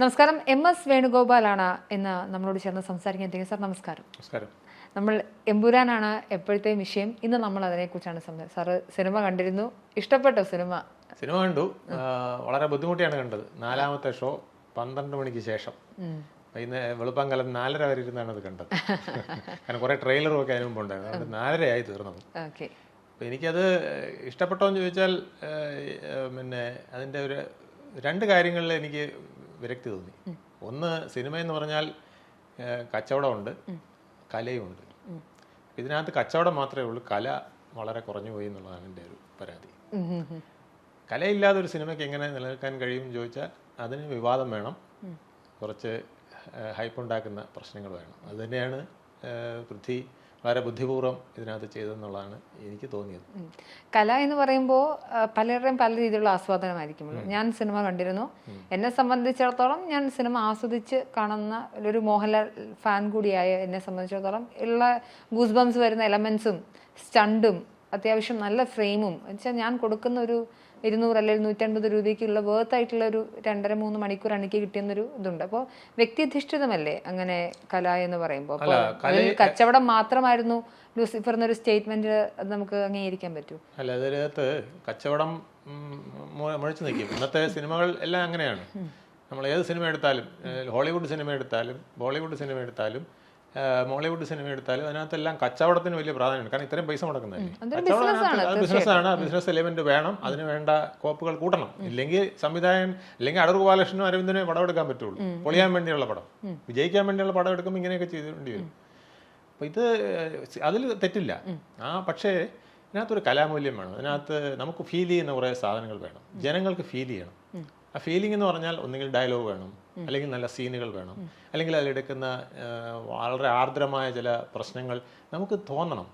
നമസ്കാരം. M S വേണുഗോപാലാണ് ഇന്ന് നമ്മളോട് ചേർന്ന് സംസാരിക്കാൻ എത്തിയത് സാർ നമസ്കാരം. നമസ്കാരം. നമ്മൾ എമ്പുരാനാണ് എപ്പോഴത്തെയും വിഷയം? ഇന്ന് നമ്മൾ അതിനെക്കുറിച്ചാണ് സംസാരിച്ചത് സാറ് സിനിമ കണ്ടിരുന്നു. ഇഷ്ടപ്പെട്ടോ സിനിമ? സിനിമ കണ്ടു. വളരെ ബുദ്ധിമുട്ടിയാണ് കണ്ടത്. നാലാമത്തെ ഷോ പന്ത്രണ്ട് മണിക്ക് ശേഷം. ഇന്ന് വെളുപ്പാങ്കലം നാലര വരെ ഇരുന്നാണ് അത് കണ്ടത്. കാരണം കുറേ ട്രെയിലറും ഒക്കെ അതിന് മുമ്പുണ്ടായിരുന്നു. അതുകൊണ്ട് നാലരയായി തീർന്നത്. എനിക്കത് ഇഷ്ടപ്പെട്ടോ എന്ന് ചോദിച്ചാൽ പിന്നെ അതിന്റെ ഒരു രണ്ട് കാര്യങ്ങളിൽ എനിക്ക് വിരക്തി തോന്നി. ഒന്ന് സിനിമ എന്ന് പറഞ്ഞാൽ കച്ചവടമുണ്ട് കലയുമുണ്ട്. ഇതിനകത്ത് കച്ചവടം മാത്രമേ ഉള്ളൂ കല വളരെ കുറഞ്ഞു പോയി എന്നുള്ളതാണ് എന്റെ ഒരു പരാതി. കലയില്ലാതെ ഒരു സിനിമയ്ക്ക് എങ്ങനെ നിലനിൽക്കാൻ കഴിയും ചോദിച്ചാൽ അതിന് വിവാദം വേണം കുറച്ച് ഹൈപ്പ് ഉണ്ടാക്കുന്ന പ്രശ്നങ്ങൾ വേണം. അതുതന്നെയാണ് പൃഥ്വി വളരെ ബുദ്ധിപൂർവം ഇതിനകത്ത് ചെയ്തെന്നുള്ളതാണ് എനിക്ക് തോന്നിയത്. കല എന്ന് പറയുമ്പോൾ പലരുടെയും പല രീതിയിലുള്ള ആസ്വാദനമായിരിക്കുമല്ലോ ഞാൻ സിനിമ കണ്ടിരുന്നു. എന്നെ സംബന്ധിച്ചിടത്തോളം ഞാൻ സിനിമ ആസ്വദിച്ച് കാണുന്ന ഒരു മോഹൻലാൽ ഫാൻ കൂടിയായ എന്നെ സംബന്ധിച്ചിടത്തോളം ഉള്ള ഗൂസ് ബംസ് വരുന്ന എലമെന്റ്സും സ്റ്റണ്ടും അത്യാവശ്യം നല്ല ഫ്രെയിമും വെച്ചാൽ ഞാൻ കൊടുക്കുന്ന ഒരു ഇരുന്നൂറ് അല്ലെങ്കിൽ നൂറ്റൻപത് രൂപയ്ക്കുള്ള വേർത്ത് ആയിട്ടുള്ള ഒരു രണ്ടര മൂന്ന് മണിക്കൂർ എനിക്ക് കിട്ടിയെന്നൊരു ഇതുണ്ട്. അപ്പോൾ വ്യക്തിയധിഷ്ഠിതമല്ലേ അങ്ങനെ കല എന്ന് പറയുമ്പോൾ കച്ചവടം മാത്രമായിരുന്നു ലൂസിഫർ എന്നൊരു സ്റ്റേറ്റ്മെന്റ് നമുക്ക് അംഗീകരിക്കാൻ പറ്റൂ? അല്ല അതിനകത്ത് കച്ചവടം മുഴച്ചു നിൽക്കും ഇന്നത്തെ സിനിമകൾ എല്ലാം അങ്ങനെയാണ്. നമ്മൾ ഏത് സിനിമ എടുത്താലും ഹോളിവുഡ് സിനിമ എടുത്താലും ബോളിവുഡ് സിനിമ എടുത്താലും മോളിവുഡ് സിനിമ എടുത്താലും അതിനകത്തെല്ലാം കച്ചവടത്തിന് വലിയ പ്രാധാന്യമാണ് കാരണം ഇത്രയും പൈസ മുടക്കുന്നതല്ലേ? ബിസിനസ്സാണ് ബിസിനസ് എലിമെന്റ് വേണം. അതിന് വേണ്ട കോപ്പുകൾ കൂട്ടണം. ഇല്ലെങ്കിൽ സംവിധായകൻ അല്ലെങ്കിൽ അടൂർ ഗോപാലകൃഷ്ണനും അരവിന്ദനെ പടം എടുക്കാൻ പറ്റുള്ളൂ. പൊളിയാൻ വേണ്ടിയുള്ള പടം. വിജയിക്കാൻ വേണ്ടിയുള്ള പടം എടുക്കുമ്പോൾ ഇങ്ങനെയൊക്കെ ചെയ്തേണ്ടി വരും. അപ്പോൾ ഇത് അതിൽ തെറ്റില്ല. ആ പക്ഷേ ഇതിനകത്തൊരു കലാമൂല്യം വേണം. അതിനകത്ത് നമുക്ക് ഫീൽ ചെയ്യുന്ന കുറേ സാധനങ്ങൾ വേണം. ജനങ്ങൾക്ക് ഫീൽ ചെയ്യണം. ആ ഫീലിംഗ് എന്ന് പറഞ്ഞാൽ ഒന്നുകിൽ ഡയലോഗ് വേണം അല്ലെങ്കിൽ നല്ല സീനുകൾ വേണം അല്ലെങ്കിൽ അതിലെടുക്കുന്ന വളരെ ആർദ്രമായ ചില പ്രശ്നങ്ങൾ നമുക്ക് തോന്നണം.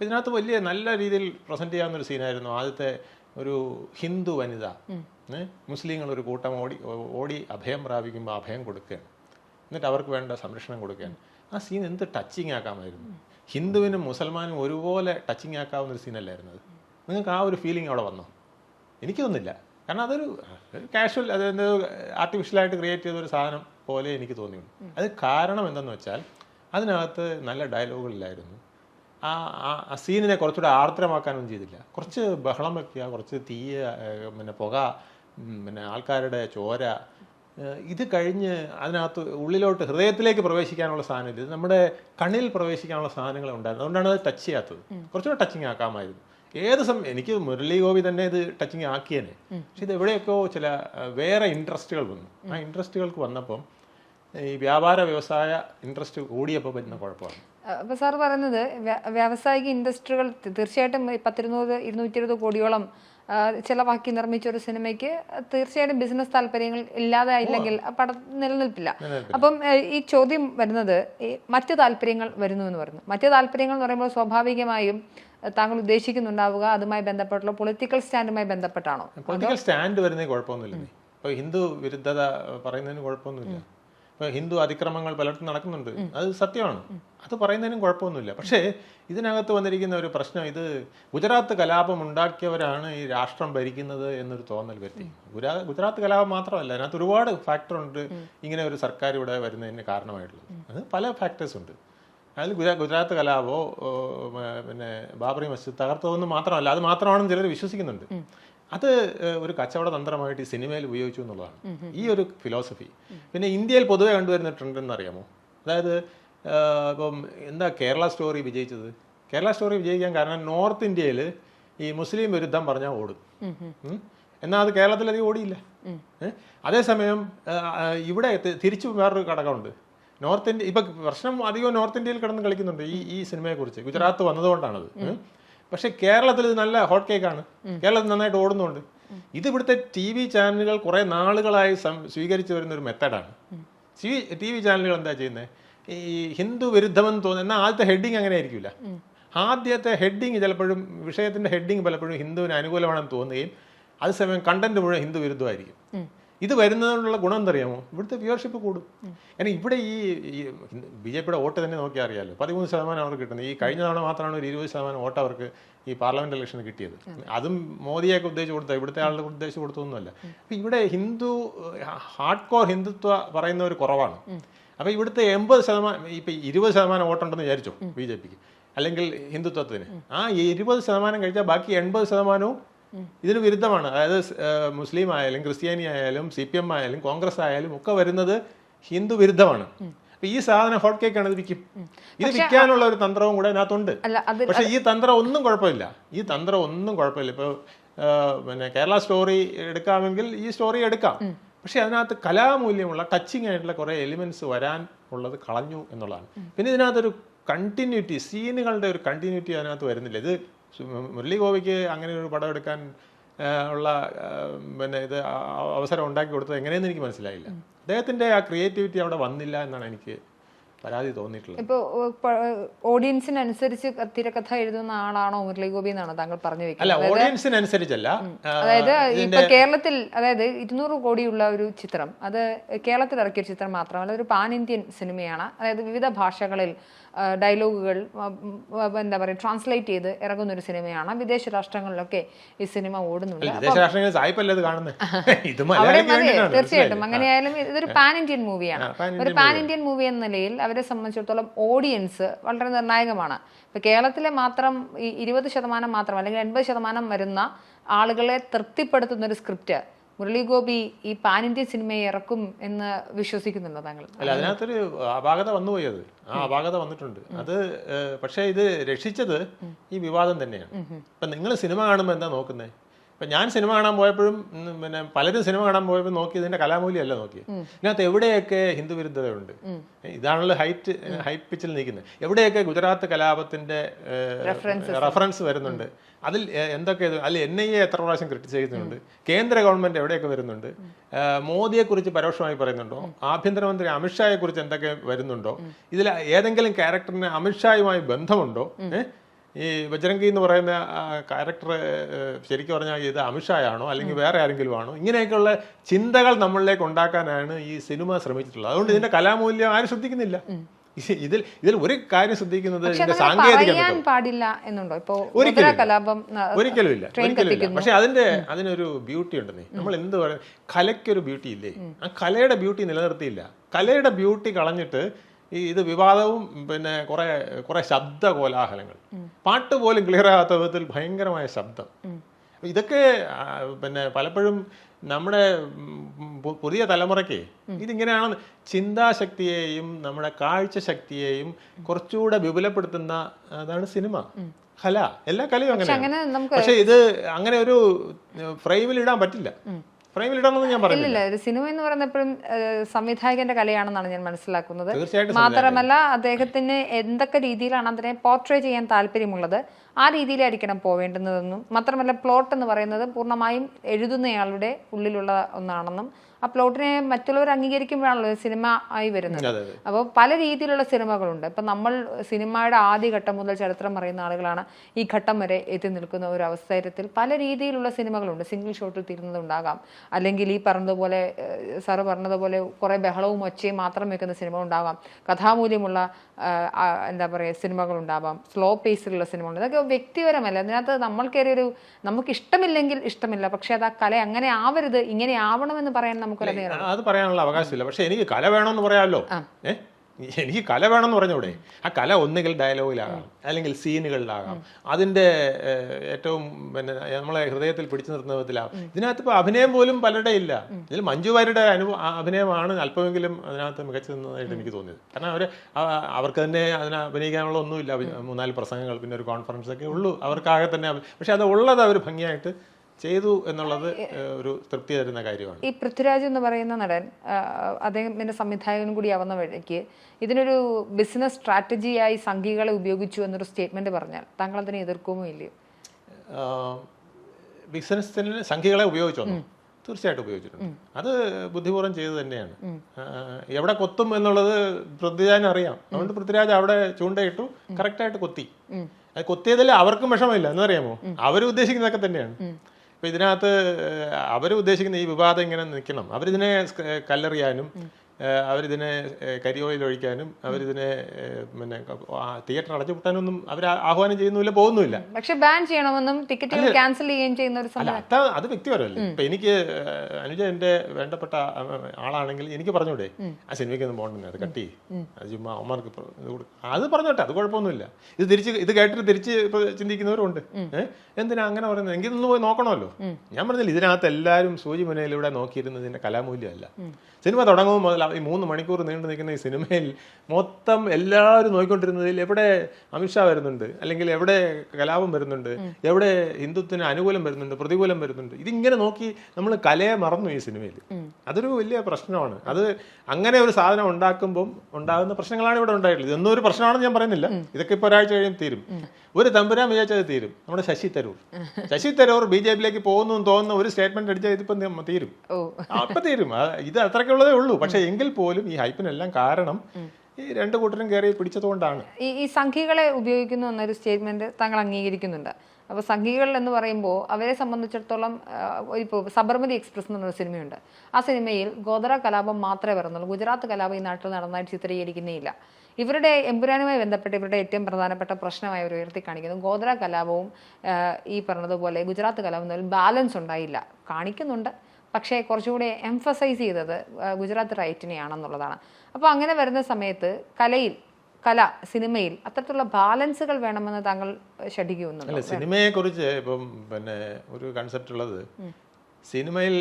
ഇതിനകത്ത് വലിയ നല്ല രീതിയിൽ പ്രസന്റ് ചെയ്യാവുന്ന ഒരു സീനായിരുന്നു ആദ്യത്തെ ഒരു ഹിന്ദു വനിത മുസ്ലിങ്ങൾ ഒരു കൂട്ടം ഓടി ഓടി അഭയം പ്രാപിക്കുമ്പോൾ അഭയം കൊടുക്കുകയാണ്. എന്നിട്ട് അവർക്ക് വേണ്ട സംരക്ഷണം കൊടുക്കുകയാണ്. ആ സീൻ എന്ത് ടച്ചിങ് ആക്കാമായിരുന്നു. ഹിന്ദുവിനും മുസൽമാനും ഒരുപോലെ ടച്ചിങ് ആക്കാവുന്ന ഒരു സീനല്ലായിരുന്നു അത്. നിങ്ങൾക്ക് ആ ഒരു ഫീലിംഗ് അവിടെ വന്നോ? എനിക്ക് തോന്നില്ല കാരണം അതൊരു കാഷ്വൽ അത് എന്തോ ആർട്ടിഫിഷ്യലായിട്ട് ക്രിയേറ്റ് ചെയ്ത ഒരു സാധനം പോലെ എനിക്ക് തോന്നിയുള്ളൂ അത് കാരണം എന്തെന്ന് വെച്ചാൽ അതിനകത്ത് നല്ല ഡയലോഗുകളില്ലായിരുന്നു ആ ആ- ആ സീനിനെ കുറച്ചുകൂടെ ആർദ്രമാക്കാനൊന്നും ചെയ്തില്ല. കുറച്ച് ബഹളം വെക്കുക കുറച്ച് തീയ പിന്നെ പുക പിന്നെ ആൾക്കാരുടെ ചോര ഇത് കഴിഞ്ഞ് അതിനകത്ത് ഉള്ളിലോട്ട് ഹൃദയത്തിലേക്ക് പ്രവേശിക്കാനുള്ള സാധനം ഇത് നമ്മുടെ കണ്ണിൽ പ്രവേശിക്കാനുള്ള സാധനങ്ങൾ ഉണ്ടായിരുന്നു. അതുകൊണ്ടാണ് അത് ടച്ച് ചെയ്യാത്തത്. കുറച്ചുകൂടെ ടച്ചിങ് ആക്കാമായിരുന്നു. ഏത് സമയം എനിക്ക് മുരളി ഗോപി തന്നെ ഇത് ടച്ചിങ് ആക്കിയേനെ. പക്ഷെ ഇത് എവിടെയൊക്കെയോ ചില വേറെ ഇൻട്രസ്റ്റുകൾ വന്നു. ആ ഇൻട്രസ്റ്റുകൾക്ക് വന്നപ്പം ഈ വ്യാപാര വ്യവസായ ഇൻട്രസ്റ്റ് കൂടിയപ്പോൾ പറ്റുന്ന കുഴപ്പമാണ്. അപ്പോൾ സാർ പറയുന്നത് വ്യാവസായിക ഇൻഡസ്ട്രികൾ തീർച്ചയായിട്ടും പത്തിരുന്നൂറ് ഇരുന്നൂറ്റി ഇരുപത് കോടിയോളം ചിലവാക്കി നിർമ്മിച്ച ഒരു സിനിമയ്ക്ക് തീർച്ചയായിട്ടും ബിസിനസ് താല്പര്യങ്ങൾ ഇല്ലാതെ ആയില്ലെങ്കിൽ പടം നിലനിൽപ്പില്ല. അപ്പം ഈ ചോദ്യം വരുന്നത് ഈ മറ്റു താല്പര്യങ്ങൾ വരുന്നു എന്ന് പറയുന്നു. മറ്റു താല്പര്യങ്ങൾ എന്ന് പറയുമ്പോൾ സ്വാഭാവികമായും താങ്കൾ ഉദ്ദേശിക്കുന്നുണ്ടാവുക അതുമായി ബന്ധപ്പെട്ടുള്ള പൊളിറ്റിക്കൽ സ്റ്റാൻഡുമായി ബന്ധപ്പെട്ടാണോ? പൊളിറ്റിക്കൽ സ്റ്റാൻഡ് വരുന്നേ കുഴപ്പമൊന്നുമില്ല. ഇപ്പോൾ ഹിന്ദു വിരുദ്ധത പറയുന്നതിന് കുഴപ്പമൊന്നുമില്ല. ഇപ്പോൾ ഹിന്ദു അതിക്രമങ്ങൾ പലയിടത്തും നടക്കുന്നുണ്ട്. അത് സത്യമാണ്. അത് പറയുന്നതിനും കുഴപ്പമൊന്നുമില്ല. പക്ഷേ ഇതിനകത്ത് വന്നിരിക്കുന്ന ഒരു പ്രശ്നം ഇത് ഗുജറാത്ത് കലാപം ഉണ്ടാക്കിയവരാണ് ഈ രാഷ്ട്രം ഭരിക്കുന്നത് എന്നൊരു തോന്നൽ വരുത്തി. ഗുരാ ഗുജറാത്ത് കലാപം മാത്രമല്ല അതിനകത്ത് ഒരുപാട് ഫാക്ടറുണ്ട് ഇങ്ങനെ ഒരു സർക്കാർ ഇവിടെ വരുന്നതിന് കാരണമായിട്ടുള്ളത്. അത് പല ഫാക്ടേഴ്സ് ഉണ്ട്. അതിൽ ഗുജറാ ഗുജറാത്ത് കലാപോ പിന്നെ ബാബറി മസ്ജിദ് തകർത്തതൊന്നും മാത്രമല്ല അത് മാത്രമാണെന്ന് ചിലർ വിശ്വസിക്കുന്നുണ്ട്. അത് ഒരു കച്ചവട തന്ത്രമായിട്ട് ഈ സിനിമയിൽ ഉപയോഗിച്ചു എന്നുള്ളതാണ്. ഈ ഒരു ഫിലോസഫി. പിന്നെ ഇന്ത്യയിൽ പൊതുവെ കണ്ടുവരുന്ന ട്രെൻഡ് എന്നറിയാമോ അതായത് ഇപ്പം എന്താ കേരള സ്റ്റോറി വിജയിച്ചത്? കേരള സ്റ്റോറി വിജയിക്കാൻ കാരണം നോർത്ത് ഇന്ത്യയിൽ ഈ മുസ്ലിം വിരുദ്ധം പറഞ്ഞാൽ ഓടും. എന്നാൽ അത് കേരളത്തിലധികം ഓടിയില്ല. അതേസമയം ഇവിടെ തിരിച്ചു വേറൊരു ഘടകമുണ്ട്. നോർത്ത് ഇന്ത്യ ഇപ്പൊ പ്രശ്നം അധികം നോർത്ത് ഇന്ത്യയിൽ കിടന്ന് കളിക്കുന്നുണ്ട് ഈ ഈ സിനിമയെ കുറിച്ച് ഗുജറാത്ത് വന്നതുകൊണ്ടാണത്? പക്ഷെ കേരളത്തിൽ ഇത് നല്ല ഹോട്ട് കേക്കാണ്. കേരളത്തിൽ നന്നായിട്ട് ഓടുന്നുണ്ട്. ഇത് ഇവിടുത്തെ ടി വി ചാനലുകൾ കുറെ നാളുകളായി സ്വീകരിച്ചു വരുന്ന ഒരു മെത്തേഡാണ്. ടി വി ചാനലുകൾ എന്താ ചെയ്യുന്നത് ഈ ഹിന്ദു വിരുദ്ധമെന്ന് തോന്നുന്ന എന്നാൽ ആദ്യത്തെ ഹെഡിങ് അങ്ങനെ ആയിരിക്കില്ല. ആദ്യത്തെ ഹെഡിങ് ചിലപ്പോഴും വിഷയത്തിന്റെ ഹെഡിങ് പലപ്പോഴും ഹിന്ദുവിന് അനുകൂലമാണെന്ന് തോന്നുകയും അതേസമയം കണ്ടന്റ് മുഴുവൻ ഹിന്ദു വിരുദ്ധമായിരിക്കും. ഇത് വരുന്നതിനുള്ള ഗുണം എന്തറിയാമോ? ഇവിടുത്തെ വ്യൂവർഷിപ്പ് കൂടും. കാരണം ഇവിടെ ഈ ബി ജെ പിയുടെ വോട്ട് തന്നെ നോക്കിയാൽ അറിയാമല്ലോ പതിമൂന്ന് ശതമാനം അവർക്ക് കിട്ടുന്നത്. ഈ കഴിഞ്ഞ തവണ മാത്രമാണ് ഒരു ഇരുപത് ശതമാനം വോട്ട് അവർക്ക് ഈ പാർലമെന്റ് ഇലക്ഷന് കിട്ടിയത്. അതും മോദിയൊക്കെ ഉദ്ദേശിച്ച് കൊടുത്ത ഇവിടുത്തെ ആളുടെ ഉദ്ദേശിച്ച് കൊടുത്തൊന്നുമല്ല അപ്പം ഇവിടെ ഹിന്ദു ഹാർഡ് കോർ ഹിന്ദുത്വ പറയുന്ന ഒരു കുറവാണ്. അപ്പം ഇവിടുത്തെ എൺപത് ശതമാനം ഇപ്പം ഇരുപത് ശതമാനം വോട്ടുണ്ടെന്ന് വിചാരിച്ചോ ബി ജെ പിക്ക്? അല്ലെങ്കിൽ ഹിന്ദുത്വത്തിന്? ആ ഇരുപത് ശതമാനം കഴിച്ചാൽ ബാക്കി എൺപത് ശതമാനവും ഇതിന് വിരുദ്ധമാണ്. അതായത് മുസ്ലിം ആയാലും ക്രിസ്ത്യാനി ആയാലും സി പി എം ആയാലും കോൺഗ്രസ് ആയാലും ഒക്കെ വരുന്നത് ഹിന്ദു വിരുദ്ധമാണ്. ഈ സാധനം ഹോട്ട് കേക്കാണ് ഇത് വിൽക്കും. ഇത് വിൽക്കാനുള്ള ഒരു തന്ത്രവും കൂടെ അതിനകത്തുണ്ട്. പക്ഷെ ഈ തന്ത്രം ഒന്നും കുഴപ്പമില്ല. ഈ തന്ത്രം ഒന്നും കുഴപ്പമില്ല. ഇപ്പോൾ പിന്നെ കേരള സ്റ്റോറി എടുക്കാമെങ്കിൽ ഈ സ്റ്റോറി എടുക്കാം. പക്ഷെ അതിനകത്ത് കലാമൂല്യമുള്ള ടച്ചിങ് ആയിട്ടുള്ള കുറേ എലിമെന്റ്സ് വരാൻ ഉള്ളത് കളഞ്ഞു എന്നുള്ളതാണ്. പിന്നെ ഇതിനകത്തൊരു കണ്ടിന്യൂറ്റി സീനുകളുടെ ഒരു കണ്ടിന്യൂറ്റി അതിനകത്ത് വരുന്നില്ല. ഇത് മുരളി ഗോപിക്ക് അങ്ങനെ ഒരു പടം എടുക്കാൻ ഉള്ള പിന്നെ ഇത് അവസരം ഉണ്ടാക്കി കൊടുത്തത് എങ്ങനെയെന്ന് എനിക്ക് മനസ്സിലായില്ല. അദ്ദേഹത്തിന്റെ ആ ക്രിയേറ്റിവിറ്റി അവിടെ വന്നില്ല എന്നാണ് എനിക്ക് പരാതി തോന്നിയിട്ടുള്ളത്. ഇപ്പൊ ഓഡിയൻസിനനുസരിച്ച് തിരക്കഥ എഴുതുന്ന ആളാണോ മുരളി ഗോപി എന്നാണോ താങ്കൾ പറഞ്ഞു അല്ല ഓഡിയൻസിനനുസരിച്ചല്ല. അതായത് ഇപ്പൊ കേരളത്തിൽ അതായത് ഇരുന്നൂറ് കോടിയുള്ള ഒരു ചിത്രം അത് കേരളത്തിൽ ഇറക്കിയ ഒരു ചിത്രം മാത്രമല്ല ഒരു പാൻ ഇന്ത്യൻ സിനിമയാണ്. അതായത് വിവിധ ഭാഷകളിൽ ഡയലോഗുകൾ എന്താ പറയുക ട്രാൻസ്ലേറ്റ് ചെയ്ത് ഇറങ്ങുന്ന ഒരു സിനിമയാണ്. വിദേശ രാഷ്ട്രങ്ങളിലൊക്കെ ഈ സിനിമ ഓടുന്നുണ്ട്. തീർച്ചയായിട്ടും. അങ്ങനെയായാലും ഇതൊരു പാൻ ഇന്ത്യൻ മൂവിയാണ് ഒരു പാൻ ഇന്ത്യൻ മൂവി എന്ന നിലയിൽ അവരെ സംബന്ധിച്ചിടത്തോളം ഓഡിയൻസ് വളരെ നിർണായകമാണ്. ഇപ്പൊ കേരളത്തിലെ മാത്രം ഈ ഇരുപത് ശതമാനം മാത്രം അല്ലെങ്കിൽ എൺപത് ശതമാനം വരുന്ന ആളുകളെ തൃപ്തിപ്പെടുത്തുന്ന ഒരു സ്ക്രിപ്റ്റ് മുരളി ഗോപി ഈ പാൻ ഇന്ത്യൻ സിനിമയെ ഇറക്കും എന്ന് വിശ്വസിക്കുന്നുണ്ടോ താങ്കൾ? അല്ല അതിനകത്തൊരു അപാകത വന്നുപോയി അത്. ആ അപാകത വന്നിട്ടുണ്ട്. അത് പക്ഷേ ഇത് രക്ഷിച്ചത് ഈ വിവാദം തന്നെയാണ്. ഇപ്പൊ നിങ്ങൾ സിനിമ കാണുമ്പോൾ എന്താ നോക്കുന്നത് ഇപ്പൊ ഞാൻ സിനിമ കാണാൻ പോയപ്പോഴും പിന്നെ പലരും സിനിമ കാണാൻ പോയപ്പോൾ നോക്കി ഇതിന്റെ കലാമൂല്യമല്ല നോക്കിയത് ഇതിനകത്ത് എവിടെയൊക്കെ ഹിന്ദു വിരുദ്ധതയുണ്ട്? ഇതാണല്ലോ ഹൈറ്റ് ഹൈ പിച്ചിൽ നിൽക്കുന്നത്. എവിടെയൊക്കെ ഗുജറാത്ത് കലാപത്തിന്റെ റെഫറൻസ് വരുന്നുണ്ട്. അതിൽ എന്തൊക്കെ അതിൽ എൻ ഐ എ എത്ര പ്രാവശ്യം ക്രിട്ടിസൈസ് ചെയ്യുന്നുണ്ട്? കേന്ദ്ര ഗവൺമെന്റ് എവിടെയൊക്കെ വരുന്നുണ്ട്? മോദിയെക്കുറിച്ച് പരോക്ഷമായി പറയുന്നുണ്ടോ? ആഭ്യന്തരമന്ത്രി അമിത്ഷായെക്കുറിച്ച് എന്തൊക്കെ വരുന്നുണ്ടോ? ഇതിൽ ഏതെങ്കിലും ക്യാരക്ടറിന് അമിത്ഷായുമായി ബന്ധമുണ്ടോ? ഏഹ്? ഈ ബജരംഗി എന്ന് പറയുന്ന ക്യാരക്ടർ ശരിക്കും പറഞ്ഞാൽ ഇത് അമിത്ഷായാണോ അല്ലെങ്കിൽ വേറെ ആരെങ്കിലും ആണോ ഇങ്ങനെയൊക്കെയുള്ള ചിന്തകൾ നമ്മളിലേക്ക് ഉണ്ടാക്കാനാണ് ഈ സിനിമ ശ്രമിച്ചിട്ടുള്ളത്. അതുകൊണ്ട് ഇതിന്റെ കലാമൂല്യം ആരും ശ്രദ്ധിക്കുന്നില്ല. ഇതിൽ ഇതിൽ ഒരു കാര്യം ശ്രദ്ധിക്കുന്നത് ഇതിന്റെ സാങ്കേതിക പറയാൻ പാടില്ല എന്നുണ്ടോ? ഇപ്പൊ ഒരിക്കലും ഇല്ല. കലാപം ഒരിക്കലും ഇല്ല. ഒരിക്കലും ഇല്ല. പക്ഷെ അതിന്റെ അതിനൊരു ബ്യൂട്ടി ഉണ്ടെന്നേ. നമ്മൾ എന്ത് പറയാ കലയ്ക്കൊരു ബ്യൂട്ടി ഇല്ലേ? ആ കലയുടെ ബ്യൂട്ടി നിലനിർത്തിയില്ല. കലയുടെ ബ്യൂട്ടി കളഞ്ഞിട്ട് ഈ ഇത് വിവാദവും പിന്നെ കുറെ കുറെ ശബ്ദ കോലാഹലങ്ങൾ പാട്ട് പോലും ക്ലിയർ ആകാത്ത വിധത്തിൽ ഭയങ്കരമായ ശബ്ദം. ഇതൊക്കെ പിന്നെ പലപ്പോഴും നമ്മുടെ പുതിയ തലമുറയ്ക്ക് ഇതിങ്ങനെയാണ് ചിന്താശക്തിയെയും നമ്മുടെ കാഴ്ച ശക്തിയെയും കുറച്ചുകൂടെ വിപുലപ്പെടുത്തുന്ന അതാണ് സിനിമ. കല. എല്ലാ കലയും അങ്ങനെ പക്ഷെ ഇത് അങ്ങനെ ഒരു ഫ്രെയിമിൽ ഇടാൻ പറ്റില്ല. ഫ്രെയിമിൽ ഇടാന്നൊന്നും ഞാൻ ഒരു സിനിമ എന്ന് പറയുന്നത് എപ്പോഴും സംവിധായകന്റെ കലയാണെന്നാണ് ഞാൻ മനസ്സിലാക്കുന്നത്. മാത്രമല്ല അദ്ദേഹത്തിന് എന്തൊക്കെ രീതിയിലാണ് അതിനെ പോർട്രേ ചെയ്യാൻ താല്പര്യമുള്ളത് ആ രീതിയിലായിരിക്കണം പോവേണ്ടുന്നതെന്നും മാത്രമല്ല പ്ലോട്ട് എന്ന് പറയുന്നത് പൂർണമായും എഴുതുന്നയാളുടെ ഉള്ളിലുള്ള ഒന്നാണെന്നും ആ പ്ലോട്ടിനെ മറ്റുള്ളവർ അംഗീകരിക്കുമ്പോഴാണല്ലോ സിനിമ ആയി വരുന്നത്. അപ്പോൾ പല രീതിയിലുള്ള സിനിമകളുണ്ട്. ഇപ്പം നമ്മൾ സിനിമയുടെ ആദ്യ ഘട്ടം മുതൽ ചരിത്രം അറിയുന്ന ആളുകളാണ് ഈ ഘട്ടം വരെ എത്തി നിൽക്കുന്ന ഒരു അവസരത്തിൽ പല രീതിയിലുള്ള സിനിമകളുണ്ട്. സിംഗിൾ ഷോട്ടിൽ തീരുന്നതുണ്ടാകാം അല്ലെങ്കിൽ ഈ പറഞ്ഞതുപോലെ സാറ് പറഞ്ഞതുപോലെ കുറേ ബഹളവും ഒച്ചയും മാത്രം വെക്കുന്ന സിനിമ ഉണ്ടാകാം കഥാമൂല്യമുള്ള എന്താ പറയുക സിനിമകളുണ്ടാവാം. സ്ലോ പേസിലുള്ള സിനിമകൾ അതൊക്കെ വ്യക്തിപരമല്ല. അതിനകത്ത് ഒരു നമുക്ക് ഇഷ്ടമില്ലെങ്കിൽ ഇഷ്ടമില്ല. പക്ഷെ അത് ആ കല അങ്ങനെ ആവരുത് ഇങ്ങനെ ആവണമെന്ന് പറയാൻ നമുക്കൊരു അത് പറയാനുള്ള അവകാശമില്ല. പക്ഷെ എനിക്ക് കല വേണമെന്ന് പറയാമല്ലോ. ഏ? എനിക്ക് കല വേണമെന്ന് പറഞ്ഞൂടെ? ആ കല ഒന്നുകിൽ ഡയലോഗിലാകാം അല്ലെങ്കിൽ സീനുകളിലാകാം. അതിന്റെ ഏറ്റവും പിന്നെ നമ്മളെ ഹൃദയത്തിൽ പിടിച്ചു നിർത്തുന്ന വിധത്തിലാകും. ഇതിനകത്ത് ഇപ്പൊ അഭിനയം പോലും പലരുടെ ഇല്ല ഇതിൽ മഞ്ജു വാര്യരുടെ അനുഭവ അഭിനയമാണ് അല്പമെങ്കിലും അതിനകത്ത് മികച്ചതെന്നായിട്ട് എനിക്ക് തോന്നിയത്. കാരണം അവർ അവർക്ക് തന്നെ അതിനെ അഭിനയിക്കാനുള്ള ഒന്നുമില്ല. മൂന്നാൽ പ്രസംഗങ്ങൾ പിന്നെ ഒരു കോൺഫറൻസ് ഒക്കെ ഉള്ളൂ. അവർക്കാകെ തന്നെ പക്ഷെ അത് ഉള്ളത് അവർ ഭംഗിയായിട്ട് ചെയ്തു എന്നുള്ളത് ഒരു തൃപ്തി തരുന്ന കാര്യമാണ്. ഈ പൃഥ്വിരാജ് എന്ന് പറയുന്ന നടൻ അദ്ദേഹത്തിന്റെ സംവിധായകനും കൂടി ആവുന്ന വഴിക്ക് ഇതിനൊരു ബിസിനസ് സ്ട്രാറ്റജിയായി സംഘികളെ ഉപയോഗിച്ചു എന്നൊരു സ്റ്റേറ്റ്മെന്റ് പറഞ്ഞാൽ താങ്കൾ അതിനെ എതിർക്കുമോ ഇല്ലയോ? ബിസിനസ്സിന് സംഖ്യകളെ ഉപയോഗിച്ചു തീർച്ചയായിട്ടും ഉപയോഗിച്ചിട്ടുണ്ട്. അത് ബുദ്ധിപൂർവം ചെയ്തു തന്നെയാണ്. എവിടെ കൊത്തും എന്നുള്ളത് പൃഥ്വിരാജിന് അറിയാം. അതുകൊണ്ട് പൃഥ്വിരാജ് അവിടെ ചൂണ്ടയിട്ടു കറക്റ്റായിട്ട് കൊത്തി. അത് കൊത്തിയതിൽ അവർക്കും വിഷമമില്ല. എന്നറിയാമോ? അവർ ഉദ്ദേശിക്കുന്നതൊക്കെ തന്നെയാണ്. അപ്പൊ ഇതിനകത്ത് അവർ ഉദ്ദേശിക്കുന്ന ഈ വിവാദം ഇങ്ങനെ നിൽക്കണം. അവരിതിനെ കല്ലെറിയാനും അവരിതിനെ കരി കരിയോയിൽ ഒഴിക്കാനും അവരിതിനെ പിന്നെ തിയേറ്റർ അടച്ചുപൂട്ടാനൊന്നും അവർ ആഹ്വാനം ചെയ്യുന്നില്ല പോകുന്നില്ല പക്ഷെ ബാൻ ചെയ്യണമെന്നും ടിക്കറ്റ് ക്യാൻസൽ ചെയ്യുകയും ചെയ്യുന്ന ഒരു അല്ല സംഭവം അത് വ്യക്തിപരമല്ലേ. ഇപ്പൊ എനിക്ക് അനുജ എന്റെ വേണ്ടപ്പെട്ട ആളാണെങ്കിൽ എനിക്ക് പറഞ്ഞൂടെ? ആ സിനിമയ്ക്കൊന്നും പോകണ്ടെന്ന് അത് കട്ടി അത് ചുമ്മാ അമ്മമാർക്ക് അത് പറഞ്ഞോട്ടെ അത് കുഴപ്പമൊന്നുമില്ല. ഇത് തിരിച്ച് ഇത് കേട്ടിട്ട് തിരിച്ച് ഇപ്പൊ ചിന്തിക്കുന്നവരുണ്ട്. ഏഹ് എന്തിനാ അങ്ങനെ പറയുന്നത്? എങ്കിൽ ഒന്ന് പോയി നോക്കണമല്ലോ. ഞാൻ പറഞ്ഞില്ല ഇതിനകത്ത് എല്ലാവരും സൂചി മുനയിലൂടെ നോക്കിയിരുന്നതിന്റെ കലാമൂല്യമല്ല. സിനിമ തുടങ്ങുമ്പോൾ മുതൽ ഈ മൂന്ന് മണിക്കൂർ നീണ്ടു നിൽക്കുന്ന ഈ സിനിമയിൽ മൊത്തം എല്ലാവരും നോക്കിക്കൊണ്ടിരുന്നതിൽ എവിടെ അമിത്ഷാ വരുന്നുണ്ട്? അല്ലെങ്കിൽ എവിടെ കലാപം വരുന്നുണ്ട്? എവിടെ ഹിന്ദുത്വത്തിന് അനുകൂലം വരുന്നുണ്ട്? പ്രതികൂലം വരുന്നുണ്ട്? ഇതിങ്ങനെ നോക്കി നമ്മൾ കലയെ മറന്നു ഈ സിനിമയിൽ. അതൊരു വലിയ പ്രശ്നമാണ്. അത് അങ്ങനെ ഒരു സാധനം ഉണ്ടാക്കുമ്പം ഉണ്ടാകുന്ന പ്രശ്നങ്ങളാണ് ഇവിടെ ഉണ്ടായിട്ടുള്ളത്. ഇതൊന്നും ഒരു പ്രശ്നമാണെന്ന് ഞാൻ പറയുന്നില്ല. ഇതൊക്കെ ഇപ്പോൾ ഒരാഴ്ച കഴിയും തീരും. ഒരു തമ്പുരാൻ വിചാരിച്ചത് തീരും. നമ്മുടെ ശശി തരൂർ. ശശി തരൂർ ബി ജെ പിയിലേക്ക് പോകുന്നു എന്ന് തോന്നുന്ന ഒരു സ്റ്റേറ്റ്മെന്റ് അടിച്ചാൽ ഇതിപ്പം തീരും. അപ്പൊ തീരും. ഇത് അത്രയ്ക്കുള്ളതേ ഉള്ളൂ. പക്ഷെ എങ്കിൽ പോലും ഈ ഹൈപ്പിനെല്ലാം കാരണം ഈ രണ്ട് കൂട്ടരും കയറി പിടിച്ചതുകൊണ്ടാണ്. ഈ ഈ സംഘികളെ ഉപയോഗിക്കുന്നു എന്നൊരു സ്റ്റേറ്റ്മെന്റ് താങ്കൾ അംഗീകരിക്കുന്നുണ്ട്. അപ്പോൾ സംഘികൾ എന്ന് പറയുമ്പോൾ അവരെ സംബന്ധിച്ചിടത്തോളം ഇപ്പോൾ സബർമതി എക്സ്പ്രസ് എന്നൊരു സിനിമയുണ്ട്. ആ സിനിമയിൽ ഗോദറ കലാപം മാത്രമേ വരുന്നുള്ളൂ. ഗുജറാത്ത് കലാപം ഈ നാട്ടിൽ നടന്നതായിട്ട് ചിത്രീകരിക്കുന്നേ ഇല്ല. ഇവരുടെ എമ്പുരാനുമായി ബന്ധപ്പെട്ട് ഇവരുടെ ഏറ്റവും പ്രധാനപ്പെട്ട പ്രശ്നമായി അവർ ഉയർത്തി കാണിക്കുന്നു. ഗോത്ര കലാപവും ഈ പറഞ്ഞതുപോലെ ഗുജറാത്ത് കലാപവും തമ്മിൽ ബാലൻസ് ഉണ്ടായില്ല. കാണിക്കുന്നുണ്ട്. പക്ഷേ കുറച്ചുകൂടി എംഫസൈസ് ചെയ്തത് ഗുജറാത്ത് റൈറ്റിനെയാണെന്നുള്ളതാണ് അപ്പോൾ അങ്ങനെ വരുന്ന സമയത്ത് കലയിൽ കല സിനിമയിൽ അത്തരത്തിലുള്ള ബാലൻസുകൾ വേണമെന്ന് താങ്കൾ ശഠിക്കുന്നു സിനിമയെ കുറിച്ച് ഇപ്പം പിന്നെ ഒരു കൺസെപ്റ്റ് ഉള്ളത് സിനിമയിൽ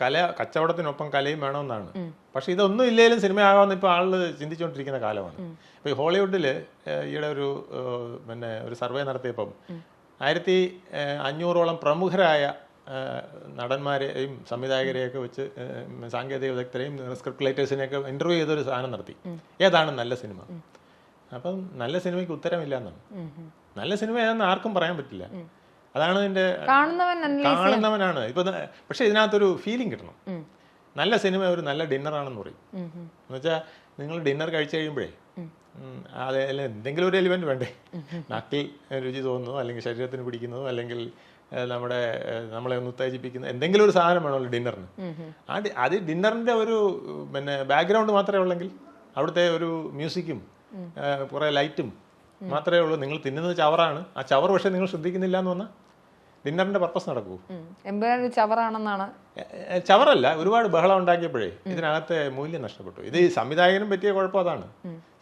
കല കച്ചവടത്തിനൊപ്പം കലയും വേണമെന്നാണ്. പക്ഷെ ഇതൊന്നും ഇല്ലെങ്കിലും സിനിമ ആകാമെന്ന് ഇപ്പോൾ ആൾ ചിന്തിച്ചുകൊണ്ടിരിക്കുന്ന കാലമാണ് ഇപ്പോൾ ഈ ഹോളിവുഡിൽ ഈയിടെ ഒരു പിന്നെ ഒരു സർവേ നടത്തിയപ്പം ആയിരത്തി അഞ്ഞൂറോളം പ്രമുഖരായ നടന്മാരെയും സംവിധായകരെയൊക്കെ വെച്ച് സാങ്കേതിക വിദഗ്ധരെയും സ്ക്രിപ്റ്റ് റൈറ്റേഴ്സിനെയൊക്കെ ഇന്റർവ്യൂ ചെയ്തൊരു സാധനം നടത്തി. ഏതാണ് നല്ല സിനിമ? അപ്പം നല്ല സിനിമയ്ക്ക് ഉത്തരമില്ല എന്നാണ്. നല്ല സിനിമ ഏതെന്ന് ആർക്കും പറയാൻ പറ്റില്ല. അതാണ് ഇതിന്റെ കാണുന്നവനാണ്. ഇപ്പൊ പക്ഷെ ഇതിനകത്തൊരു ഫീലിംഗ് കിട്ടണം. നല്ല സിനിമ ഒരു നല്ല ഡിന്നറാണെന്ന് പറയും. എന്നുവെച്ചാൽ നിങ്ങൾ ഡിന്നർ കഴിച്ചു കഴിയുമ്പോഴേ അതെ അല്ലെ എന്തെങ്കിലും ഒരു എലിമെന്റ് വേണ്ടേ? നാക്കിൽ രുചി തോന്നുന്നു അല്ലെങ്കിൽ ശരീരത്തിന് പിടിക്കുന്നതോ അല്ലെങ്കിൽ നമ്മുടെ നമ്മളെ ഒന്ന് ഉത്തേജിപ്പിക്കുന്ന എന്തെങ്കിലും ഒരു സാധനം വേണമല്ലോ ഡിന്നറിന് ആ അത് ഡിന്നറിന്റെ ഒരു പിന്നെ ബാക്ക്ഗ്രൗണ്ട് മാത്രമേ ഉള്ളെങ്കിൽ അവിടുത്തെ ഒരു മ്യൂസിക്കും കുറെ ലൈറ്റും മാത്രമേ ഉള്ളൂ നിങ്ങൾ തിന്നുന്നത് ചവറാണ്. ആ ചവർ പക്ഷേ നിങ്ങൾ ശ്രദ്ധിക്കുന്നില്ല എന്ന് പറഞ്ഞാൽ ഡിന്നറിന്റെ പർപ്പസ് നടക്കൂ. ചവറാണെന്നാണ്. ചവറല്ല ഒരുപാട് ബഹളം ഉണ്ടാക്കിയപ്പോഴേ ഇതിനകത്തെ മൂല്യം നഷ്ടപ്പെട്ടു. ഇത് സംവിധായകനും പറ്റിയ കുഴപ്പം അതാണ്.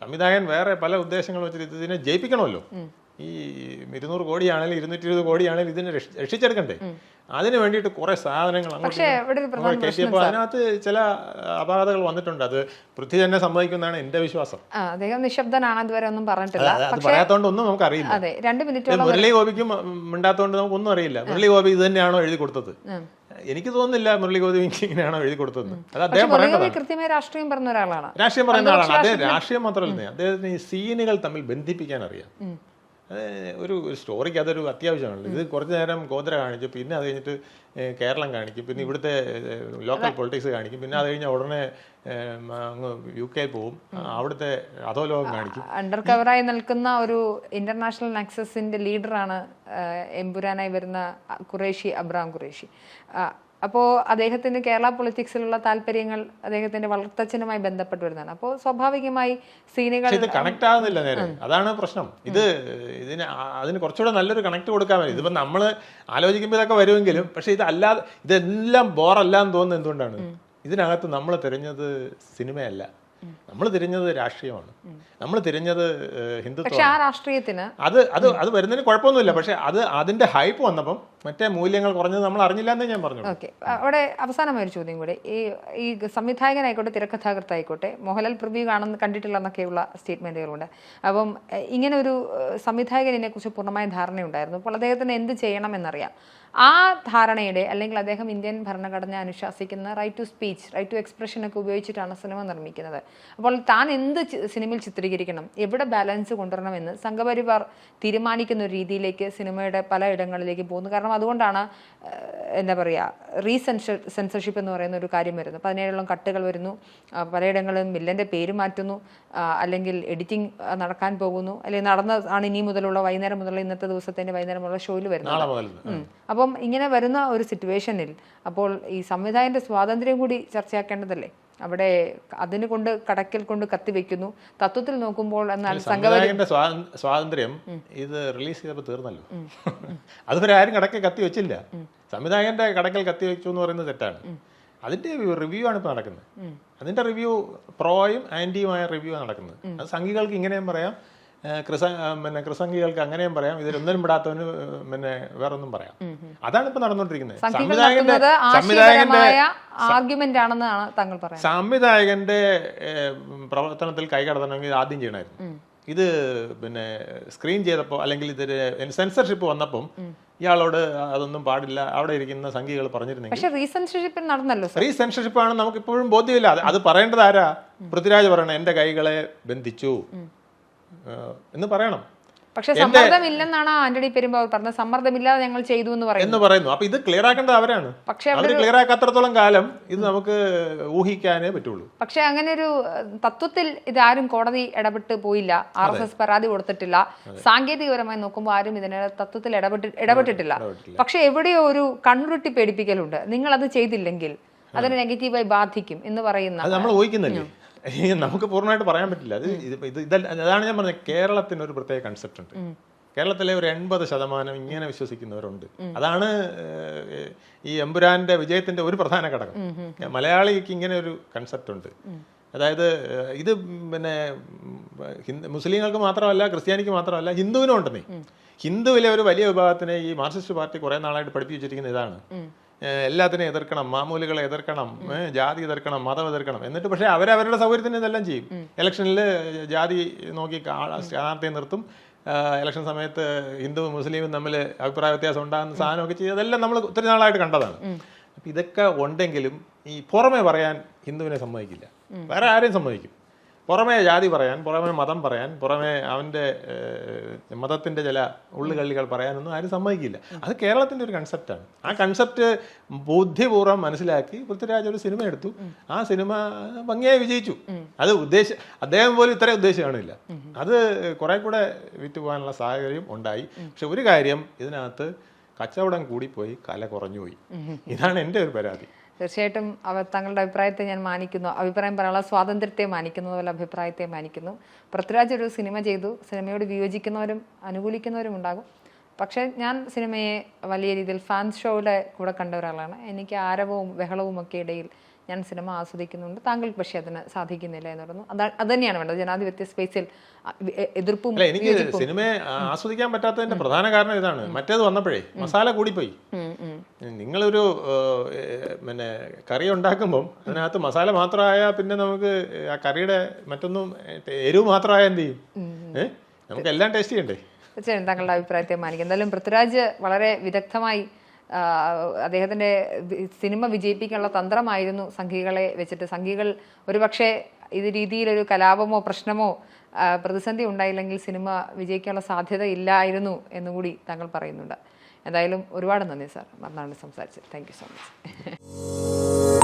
സംവിധായകൻ വേറെ പല ഉദ്ദേശങ്ങളും വെച്ചിട്ട് ഇതിനെ ജയിപ്പിക്കണമല്ലോ. ഈ ഇരുന്നൂറ് കോടിയാണെങ്കിലും ഇരുന്നൂറ്റി ഇരുപത് കോടിയാണെങ്കിലും ഇതിനെ രക്ഷ- രക്ഷിച്ചെടുക്കണ്ടേ? അതിന് വേണ്ടിയിട്ട് കുറെ സാധനങ്ങൾ അങ്ങോട്ട് കയറ്റിയപ്പോൾ അതിനകത്ത് ചില അപാകതകൾ വന്നിട്ടുണ്ട്. അത് പൃഥ്വി തന്നെ സംഭവിക്കുന്നതാണ് എന്റെ വിശ്വാസം. അദ്ദേഹം നിശബ്ദനാണ് ഇതുവരെ ഒന്നും പറഞ്ഞിട്ടില്ല. അത് പറയാത്തോണ്ട് ഒന്നും നമുക്കറിയില്ല. അതെ രണ്ട് മിനിറ്റ് മുരളി ഗോപിക്കും മിണ്ടാത്തോണ്ട് നമുക്ക് ഒന്നും അറിയില്ല. മുരളി ഗോപി ഇത് തന്നെയാണോ എഴുതി കൊടുത്തത്? എനിക്ക് തോന്നുന്നില്ല മുരളി ഗോപി ഇങ്ങനെയാണോ എഴുതി കൊടുത്തത് അത് അദ്ദേഹം കൃത്യമായ രാഷ്ട്രീയം പറഞ്ഞ ഒരാളാണ്. രാഷ്ട്രീയം പറയുന്ന ആളാണ് അദ്ദേഹം രാഷ്ട്രീയം മാത്രമല്ല അദ്ദേഹത്തിന് ഈ സീനുകൾ തമ്മിൽ ബന്ധിപ്പിക്കാൻ അറിയാം. ഒരു സ്റ്റോറിക്ക് അതൊരു അത്യാവശ്യമാണല്ലോ. ഇത് കുറച്ച് നേരം ഗോത്ര കാണിച്ചു പിന്നെ അത് കഴിഞ്ഞിട്ട് കേരളം കാണിക്കും പിന്നെ ഇവിടുത്തെ ലോക്കൽ പൊളിറ്റിക്സ് കാണിക്കും പിന്നെ അത് കഴിഞ്ഞാൽ ഉടനെ അങ്ങ് യു കെ പോവും. അവിടുത്തെ അധോലോകം കാണിക്കും. അണ്ടർ കവറായി നിൽക്കുന്ന ഒരു ഇന്റർനാഷണൽ നക്സസിന്റെ ലീഡറാണ് എംപുരാനായി വരുന്ന ഖുറേഷി അബ്രാം ഖുറേഷി അപ്പോൾ അദ്ദേഹത്തിന് കേരള പൊളിറ്റിക്സിലുള്ള താല്പര്യങ്ങൾ അദ്ദേഹത്തിന്റെ വളർത്തച്ഛനുമായി ബന്ധപ്പെട്ട് വരുന്നതാണ്. അപ്പോൾ സ്വാഭാവികമായി സീനുകൾ ഇത് കണക്ട് ആകുന്നില്ല നേരെ. അതാണ് പ്രശ്നം. ഇത് ഇതിന് അതിന് കുറച്ചുകൂടെ നല്ലൊരു കണക്ട് കൊടുക്കാൻ വേണ്ടി ഇതിപ്പോ നമ്മൾ ആലോചിക്കുമ്പോൾ ഇതൊക്കെ വരുമെങ്കിലും പക്ഷെ ഇത് അല്ലാതെ ഇതെല്ലാം ബോറല്ല എന്ന് തോന്നുന്നത് എന്തുകൊണ്ടാണ്? ഇതിനകത്ത് നമ്മൾ തിരഞ്ഞത് സിനിമയല്ല. നമ്മൾ തിരഞ്ഞത് രാഷ്ട്രീയമാണ്. നമ്മൾ തിരഞ്ഞത് ഹിന്ദുത്വത്തിന് ഹിന്ദുത്വം ആ രാഷ്ട്രീയത്തിന് അത് അത് അത് വരുന്നതിന് കുഴപ്പമൊന്നുമില്ല. പക്ഷെ അത് അതിന്റെ ഹൈപ്പ് വന്നപ്പം മറ്റേ മൂല്യങ്ങൾ കുറഞ്ഞത് നമ്മൾ അറിഞ്ഞില്ല എന്നേ ഞാൻ പറഞ്ഞു ഓക്കെ. അവിടെ അവസാനമായ ഒരു ചോദ്യം കൂടെ. ഈ ഈ സംവിധായകനായിക്കോട്ടെ തിരക്കഥാകൃത്തായിക്കോട്ടെ മോഹൻലാൽ പ്രഭു കാണുന്ന കണ്ടിട്ടില്ല എന്നൊക്കെയുള്ള സ്റ്റേറ്റ്മെന്റുകളുണ്ട് അപ്പം ഇങ്ങനെ ഒരു സംവിധായകനെ കുറിച്ച് പൂർണമായ ധാരണയുണ്ടായിരുന്നു. അപ്പോൾ അദ്ദേഹത്തിന് എന്ത് ചെയ്യണം എന്നറിയാം. ആ ധാരണയുടെ അല്ലെങ്കിൽ അദ്ദേഹം ഇന്ത്യൻ ഭരണഘടന അനുശാസിക്കുന്ന right to speech right to expression ഒക്കെ ഉപയോഗിച്ചിട്ടാണ് സിനിമ നിർമ്മിക്കുന്നത്. അപ്പോൾ താൻ എന്ത് സിനിമയിൽ ചിത്രീകരിക്കണം? എവിടെ ബാലൻസ് കൊണ്ടുവരണമെന്ന് സംഘപരിവാർ തീരുമാനിക്കുന്ന ഒരു രീതിയിലേക്ക് സിനിമയുടെ പല ഇടങ്ങളിലേക്ക് പോകുന്നു. കാരണം അതുകൊണ്ടാണ് എന്താ പറയുക റീസെൻഷ സെൻസർഷിപ്പ് എന്ന് പറയുന്ന ഒരു കാര്യം വരുന്നു പതിനേഴോളം കട്ടുകൾ വരുന്നു. പലയിടങ്ങളിലും വില്ലന്റെ പേര് മാറ്റുന്നു. അല്ലെങ്കിൽ എഡിറ്റിംഗ് നടക്കാൻ പോകുന്നു. അല്ലെങ്കിൽ നടന്ന ആണ് ഇനി മുതലുള്ള വൈകുന്നേരം മുതലുള്ള ഇന്നത്തെ ദിവസത്തിന്റെ വൈകുന്നേരം മുതലുള്ള ഷോയിൽ വരുന്നത്. അപ്പം അപ്പം ഇങ്ങനെ വരുന്ന ഒരു സിറ്റുവേഷനിൽ അപ്പോൾ ഈ സംവിധായകന്റെ സ്വാതന്ത്ര്യം കൂടി ചർച്ചയാക്കേണ്ടതല്ലേ? അവിടെ അതിന് കൊണ്ട് കടക്കൽ കൊണ്ട് കത്തിവെക്കുന്നു തത്വത്തിൽ നോക്കുമ്പോൾ എന്നാൽ സംവിധായകന്റെ സ്വാതന്ത്ര്യം ഇത് റിലീസ് ചെയ്തപ്പോൾ തീർന്നല്ലോ. അതുവരെ ആരും കടക്കൽ കത്തി വെച്ചില്ല. സംവിധായകന്റെ കടക്കൽ കത്തി വെച്ചു എന്ന് പറയുന്നത് തെറ്റാണ്. അതിന്റെ റിവ്യൂ ആണ് ഇപ്പോൾ നടക്കുന്നത്. അതിന്റെ റിവ്യൂ പ്രോയും ആന്റിയുമായ റിവ്യൂ ആണ് നടക്കുന്നത്. അത് സംഘികൾക്ക് ഇങ്ങനെയും പറയാം. ക്രിസ പിന്നെ ക്രിസംഗികൾക്ക് അങ്ങനെയും പറയാം. ഇതിലൊന്നിനും പെടാത്തവന് പിന്നെ വേറൊന്നും പറയാം. അതാണ് ഇപ്പൊ നടന്നുകൊണ്ടിരിക്കുന്നത്. സംവിധായകന്റെ സംവിധായകന്റെ ആർഗ്യുമെന്റ് ആണെന്നാണ് താങ്കൾ പറയുന്നത്. സംവിധായകന്റെ പ്രവർത്തനത്തിൽ കൈകടത്തണമെങ്കിൽ ആദ്യം ചെയ്യണമായിരുന്നു. ഇത് പിന്നെ സ്ക്രീൻ ചെയ്തപ്പോൾ അല്ലെങ്കിൽ ഇതിന് സെൻസർഷിപ്പ് വന്നപ്പം ഇയാളോട് അതൊന്നും പാടില്ല. അവിടെ ഇരിക്കുന്ന സംഖ്യകൾ പറഞ്ഞിരുന്നെങ്കിൽ പക്ഷെ റീസെൻസർഷിപ്പിൽ നടന്നല്ലോ ആണ് നമുക്ക് ഇപ്പോഴും ബോധ്യമില്ല. അത് പറയേണ്ടത് ആരാ? പൃഥ്വിരാജ് പറയണം എന്റെ കൈകളെ ബന്ധിച്ചു. എന്ന് പറയണം. പക്ഷെ സമ്മർദ്ദമില്ലെന്നാണ് ആന്റണി പെരുമ്പാവൂർ പറഞ്ഞത്. സമ്മർദ്ദമില്ലാതെ ഞങ്ങൾ ചെയ്തു എന്ന് പറയുന്നു. എന്ന് പറയുന്നു. അപ്പൊ ഇത് ക്ലിയർ ആക്കേണ്ടത് അവരാണ്. പക്ഷെ അവർ ക്ലിയർ ആക്കാത്രത്തോളം കാലം ഇത് നമുക്ക് ഊഹിക്കാനേ പറ്റുള്ളൂ. പക്ഷെ അങ്ങനെ ഒരു തത്വത്തിൽ തത്വത്തിൽ ഇതാരും കോടതി ഇടപെട്ട് പോയില്ല. ആർ എസ് എസ് പരാതി കൊടുത്തിട്ടില്ല. സാങ്കേതികപരമായി നോക്കുമ്പോൾ ആരും ഇതിനെ തത്വത്തിൽ ഇടപെട്ട് ഇടപെട്ടിട്ടില്ല. പക്ഷെ എവിടെയോ ഒരു കണ്ണുരുട്ടി പേടിപ്പിക്കലുണ്ട്. നിങ്ങൾ അത് ചെയ്തില്ലെങ്കിൽ അതിനെ നെഗറ്റീവായി ബാധിക്കും എന്ന് പറയുന്ന നമ്മൾ ഊഹിക്കുന്നില്ലേ? നമുക്ക് പൂർണമായിട്ട് പറയാൻ പറ്റില്ല. അത് ഇത് ഇത് ഇതല്ല അതാണ് ഞാൻ പറഞ്ഞത് കേരളത്തിന് ഒരു പ്രത്യേക കൺസെപ്റ്റ് ഉണ്ട്. കേരളത്തിലെ ഒരു എൺപത് ശതമാനം ഇങ്ങനെ വിശ്വസിക്കുന്നവരുണ്ട്. അതാണ് ഈ എമ്പുരാന്റെ വിജയത്തിന്റെ ഒരു പ്രധാന ഘടകം. മലയാളിക്ക് ഇങ്ങനെ ഒരു കൺസെപ്റ്റ് ഉണ്ട്. അതായത് ഇത് പിന്നെ ഹിന്ദു മുസ്ലിങ്ങൾക്ക് മാത്രമല്ല ക്രിസ്ത്യാനിക്ക് മാത്രമല്ല ഹിന്ദുവിനും ഉണ്ടെന്നേ. ഹിന്ദുവിലെ ഒരു വലിയ വിഭാഗത്തിനെ ഈ മാർക്സിസ്റ്റ് പാർട്ടി കുറെ നാളായിട്ട് പഠിപ്പിച്ചിരിക്കുന്ന വെച്ചിരിക്കുന്ന ഇതാണ്. ഏഹ് എല്ലാത്തിനെയും എതിർക്കണം മാമൂലുകളെ എതിർക്കണം ജാതി എതിർക്കണം മതം എതിർക്കണം. എന്നിട്ട് പക്ഷേ അവരവരുടെ സൗകര്യത്തിന് ഇതെല്ലാം ചെയ്യും. ഇലക്ഷനിൽ ജാതി നോക്കി സ്ഥാനാർത്ഥിയെ നിർത്തും. ഇലക്ഷൻ സമയത്ത് ഹിന്ദുവും മുസ്ലിമും തമ്മിൽ അഭിപ്രായ വ്യത്യാസം ഉണ്ടാകുന്ന സാധനമൊക്കെ ചെയ്യും. അതെല്ലാം നമ്മൾ ഒത്തിരി നാളായിട്ട് കണ്ടതാണ്. അപ്പം ഇതൊക്കെ ഉണ്ടെങ്കിലും ഈ പുറമെ പറയാൻ ഹിന്ദുവിനെ സമ്മതിക്കില്ല. വേറെ ആരെയും സമ്മതിക്കും. പുറമെ ജാതി പറയാൻ പുറമേ മതം പറയാൻ പുറമേ അവന്റെ മതത്തിന്റെ ചില ഉള്ളുകളികൾ പറയാനൊന്നും ആരും സമ്മതിക്കില്ല. അത് കേരളത്തിന്റെ ഒരു കൺസെപ്റ്റാണ് ആ കൺസെപ്റ്റ് ബുദ്ധിപൂർവം മനസ്സിലാക്കി പൃഥ്വിരാജ് ഒരു സിനിമ എടുത്തു. ആ സിനിമ ഭംഗിയായി വിജയിച്ചു. അത് ഉദ്ദേശ അദ്ദേഹം പോലും ഇത്ര ഉദ്ദേശം കാണില്ല. അത് കുറെ കൂടെ വിറ്റ് പോകാനുള്ള സാഹചര്യം ഉണ്ടായി. പക്ഷെ ഒരു കാര്യം ഇതിനകത്ത് കച്ചവടം കൂടിപ്പോയി കല കുറഞ്ഞുപോയി. ഇതാണ് എന്റെ ഒരു പരാതി. തീർച്ചയായിട്ടും അവർ തങ്ങളുടെ അഭിപ്രായത്തെ ഞാൻ മാനിക്കുന്നു. അഭിപ്രായം പറയാനുള്ള സ്വാതന്ത്ര്യത്തെ മാനിക്കുന്നു അതുപോലെ അഭിപ്രായത്തെ മാനിക്കുന്നു. പൃഥ്വിരാജ് ഒരു സിനിമ ചെയ്തു. സിനിമയോട് വിയോജിക്കുന്നവരും അനുകൂലിക്കുന്നവരും ഉണ്ടാകും. പക്ഷേ ഞാൻ സിനിമയെ വലിയ രീതിയിൽ ഫാൻസ് ഷോയിലെ കൂടെ കണ്ട ഒരാളാണ്. എനിക്ക് ആരവവും ബഹളവും ഒക്കെ ഇടയിൽ ഞാൻ സിനിമ ആസ്വദിക്കുന്നുണ്ട്. താങ്കൾക്ക് പക്ഷേ അതിന് സാധിക്കുന്നില്ല എന്ന് പറയുന്നു. അതാ തന്നെയാണ് വേണ്ടത്. ജനാധിപത്യ സ്പേസിൽ എതിർപ്പും എനിക്ക് സിനിമയെ ആസ്വദിക്കാൻ പറ്റാത്തതിന്റെ പ്രധാന കാരണം ഇതാണ്. മറ്റേത് വന്നപ്പോഴേ മസാല കൂടിപ്പോയി. നിങ്ങളൊരു പിന്നെ കറി ഉണ്ടാക്കുമ്പം അതിനകത്ത് മസാല മാത്രമായാൽ പിന്നെ നമുക്ക് ആ കറിയുടെ മറ്റൊന്നും എരിവ് മാത്രമായാൽ എന്ത് ചെയ്യും? ഏഹ് നമുക്ക് എല്ലാം ടേസ്റ്റ് ചെയ്യണ്ടേ? തീർച്ചയായും താങ്കളുടെ അഭിപ്രായത്തെ മാനിക്കും. എന്തായാലും പൃഥ്വിരാജ് വളരെ വിദഗ്ധമായി ആ, അദ്ദേഹത്തിന്റെ സിനിമ വിജയിപ്പിക്കാനുള്ള തന്ത്രമായിരുന്നു സംഘികളെ വെച്ചിട്ട്. സംഘികൾ ഒരുപക്ഷെ ഇത് രീതിയിലൊരു കലാപമോ പ്രശ്നമോ പ്രതിസന്ധി ഉണ്ടായില്ലെങ്കിൽ സിനിമ വിജയിക്കാനുള്ള സാധ്യത ഇല്ലായിരുന്നു എന്നുകൂടി താങ്കൾ പറയുന്നുണ്ട്. എന്തായാലും ഒരുപാട് നന്ദി സാർ. മറുനാട് സംസാരിച്ചത് താങ്ക് യു സോ മച്ച്